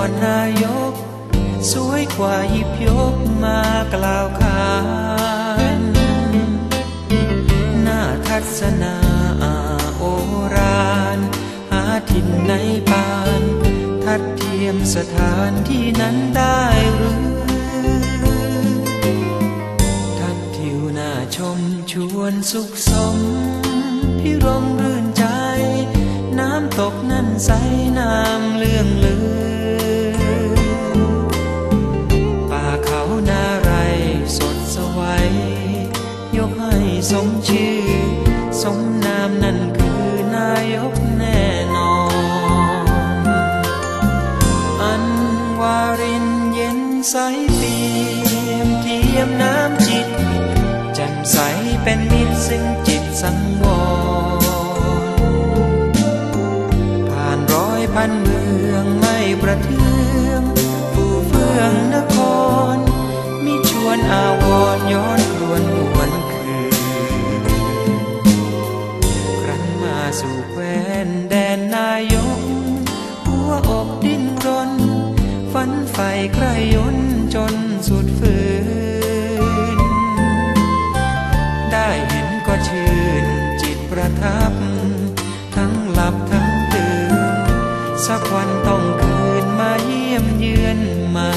รนนายก สวยกว่ายิบยกมากล่าวคานหน้าทัศนาอาโอรานหาถิ่นในปาน ทัดเทียมสถานที่นั้นได้หรือทัดทิวหน้าชมชวนสุขสมพิรมรื่นใจ น้ำตกนั้นใสน้ำเลื่องลือ สมชื่อ สมนามนั่นคือนายกแน่นอน อันวารินเย็นใสเปี่ยมเทียมน้ำจิตแจ่มใสเป็นมิตรซึ่งจิตสังวรผ่านร้อยพันเมืองไม่ประเทืองฟูเฟื่องนคร แควนแดนนายก หัวอกดิ้นรน ฝันใฝ่ใครยนจนสุดฝืน ได้เห็นก็ชื่นจิตประทับ ทั้งหลับทั้งตื่น สักวันต้องคืนมาเยี่ยมเยือนใหม่